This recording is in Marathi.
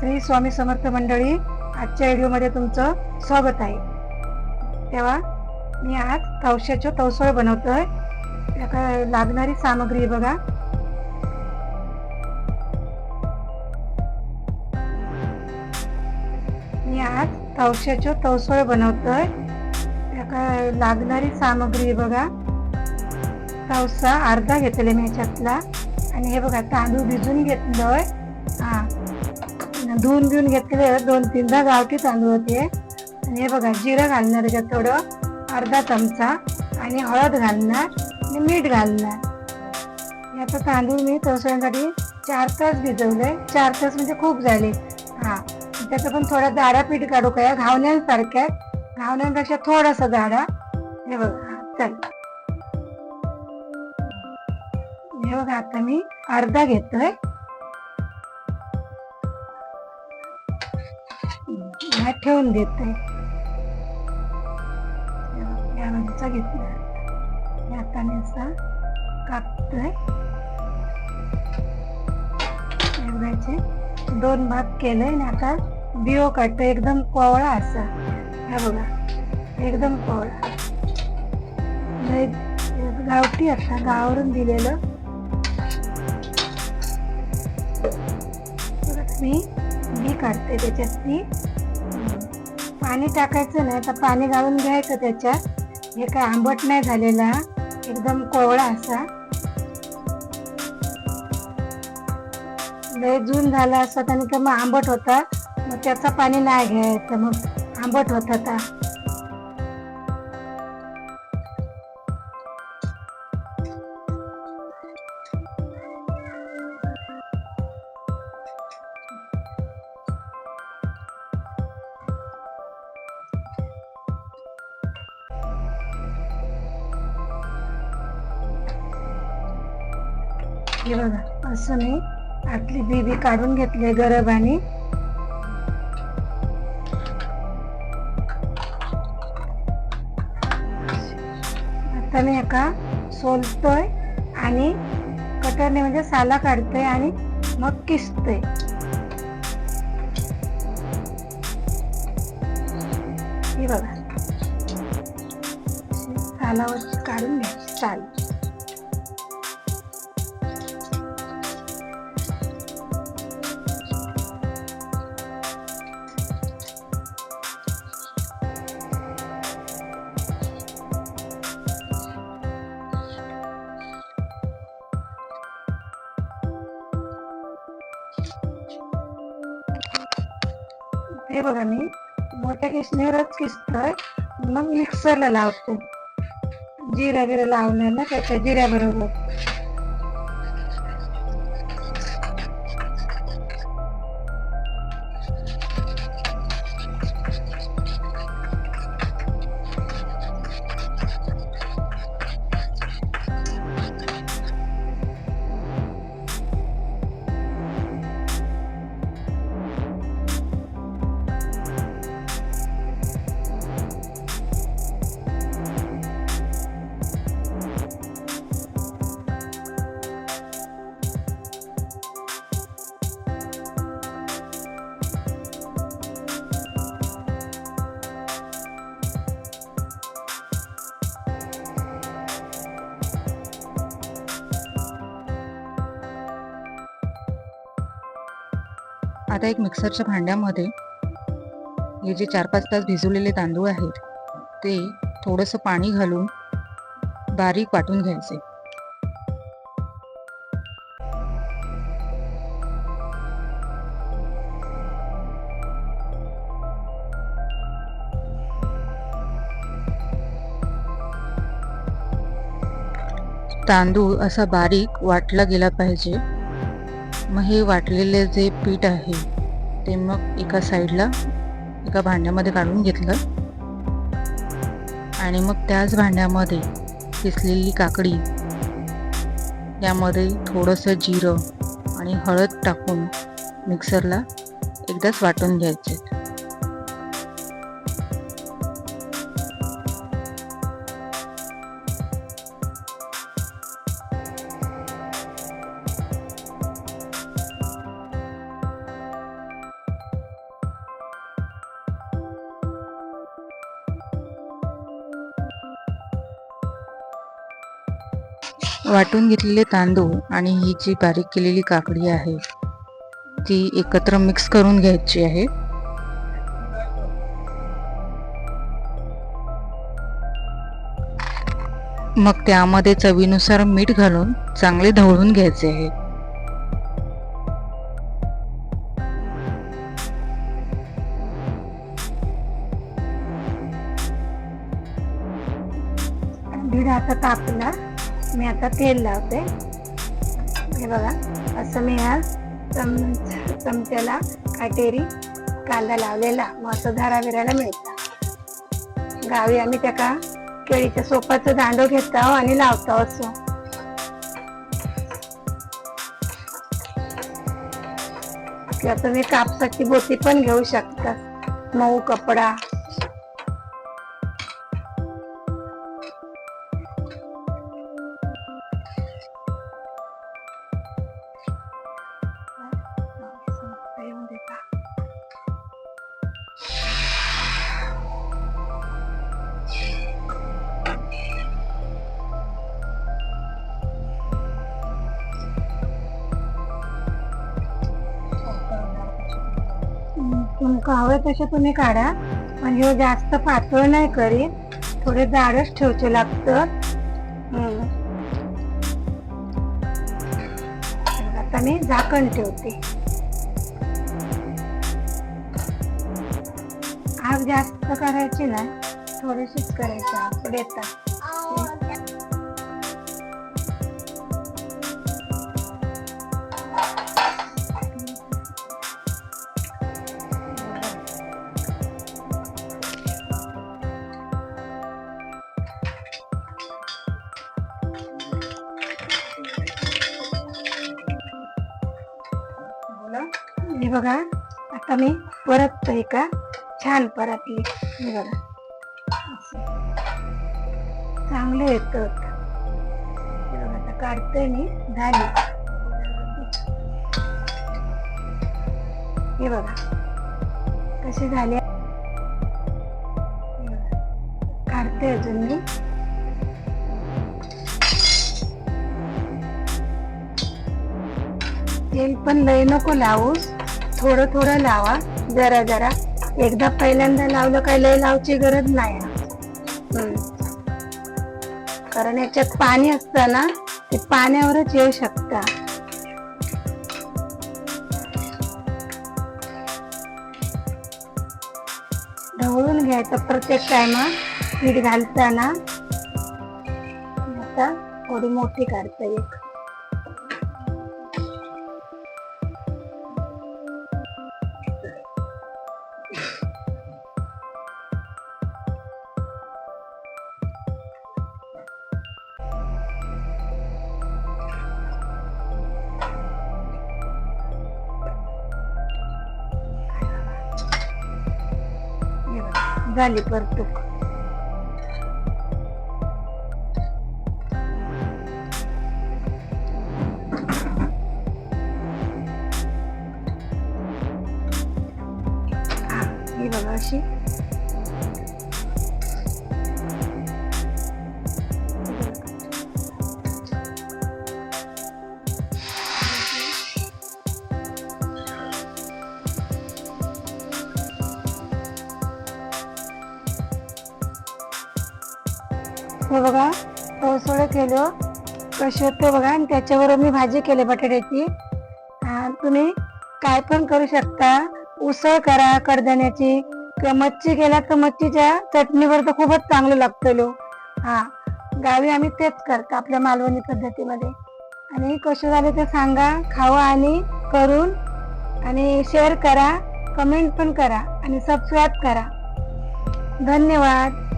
श्री स्वामी समर्थ मंडळी आजच्या व्हिडिओमध्ये तुमचं स्वागत आहे. तेव्हा मी आज तवशाचं तवसळ बनवतोय. त्याका लागणारी सामग्री बघा. मी आज तवशाचं तवसळ बनवतोय. त्याला लागणारी सामग्री बघा. तवसा अर्धा घेतले मी याच्यातला आणि हे बघा तांदूळ भिजून घेतलंय. धुवून बिवून घेतले दोन तीनदा गावठी तांदूळ होते. आणि हे बघा जिरं घालणार त्याच्यात थोडं? अर्धा चमचा. आणि हळद घालणार. आणि मीठ घालणार. याचा तांदूळ मी तवसळ्यासाठी चार तास भिजवले. चार तास म्हणजे खूप झाले. हा. त्याचं पण थोडा जाडा पीठ काढू काय घावण्यांसारख्या घावण्यांपेक्षा थोडासा जाडा हे बघा. चल. हे बघा आता मी अर्धा घेतोय. ह्यात ठेवून देते. या घेतला. हाताने असा कापतोय. एवढ्याचे दोन भाग केले आणि आता बिओ काढतो एकदम कोवळा असा. ह्या बघा. एकदम कोवळा. गावठी असा. गावावरून दिलेलं. मी मी बी काढते त्याच्यातनी पाणी टाकायचं नाही तर पाणी घालून घ्यायचं त्याच्यात. हे काय आंबट नाही झालेला एकदम कोवळा असा. लय जून झाला असता आणि का मग आंबट होता. मग त्याचं पाणी नाही घ्यायचं मग आंबट होत हे बघा असं मी आतली बीबी काढून घेतले गरबाने आता मी एका सोलतोय आणि कटरने म्हणजे साला काढतोय आणि मग किसतोय. हे बघा. सालावर काढून घ्यायची चाल हे बघा मी. मोठ्या किसणीवरच किसतोय. मग मिक्सरला लावतो. जिरा बिरा लावणार ना त्याच्या जिऱ्याबरोबर. आता एक मिक्सरच्या भांड्यामध्ये हे जे चार पाच तास भिजवलेले तांदूळ आहेत ते थोडंसं पाणी घालून बारीक वाटून घ्यायचे. तांदूळ असा बारीक वाटला गेला पाहिजे. मग हे वाटलेले जे पीठ आहे ते मग एका साईडला एका भांड्यामध्ये काढून घेतलं. आणि मग त्याच भांड्यामध्ये किसलेली काकडी यामध्ये थोडंसं जिरं आणि हळद टाकून मिक्सरला एकदाच वाटून घ्यायचे. वाटून घेतलेले तांदूळ आणि ही जी बारीक केलेली काकडी आहे ती एकत्र मिक्स करून घ्यायची आहे. मग त्यामध्ये चवीनुसार मीठ घालून चांगले ढवळून घ्यायचे आहे. दीड आता तापला मी आता तेल लावते. हे बघा असं मी आज चम चमच्याला काटेरी कांदा लावलेला. मग असं धारा मिळतं. गावी आम्ही त्याका केळीच्या सोपाचं दांडो घेतो आणि लावतो असं. किंवा तुम्ही कापसाची बोती पण घेऊ शकता. मऊ कपडा. तुमका हवे तसे तुम्ही काढा. पण हे जास्त पातळ नाही करीत थोडे जाडच ठेवचे लागतं. आता मी झाकण ठेवते. आग जास्त करायची ना थोडीशीच करायची आग. देतात हे बघा. आता मी परततोय का छान परतली. हे बघा. चांगले चांगलं येत हे बघा आता काढतोय मी झाली हे बघा. कसे झाले? काढते अजून मी. तेल पण लय नको लावूस थोडं थोडं लावा. जरा जरा. एकदा पहिल्यांदा लावलं काय लय लावची गरज नाही. कारण याच्यात पाणी असतं ना ते पाण्यावरच येऊ शकता. ढवळून घ्यायचं प्रत्येक टायमा पीठ घालताना. आता थोडी मोठी काढता एक. झाली परतूक. ही बघा अशी. हे बघा तवसोळे केलं. कसे होते बघा आणि त्याच्यावर मी भाजी केली बटाट्याची. तुम्ही काय पण करू शकता. उसळ करा कडधान्याची. किंवा मच्छी केला तर मच्छीच्या चटणीवर तर खूपच चांगलं लागतं लो. हा गावी आम्ही तेच करतो आपल्या मालवणी पद्धतीमध्ये. आणि कसे झाले ते सांगा खावा आणि करून. आणि शेअर करा कमेंट पण करा आणि सबस्क्राईब करा. धन्यवाद.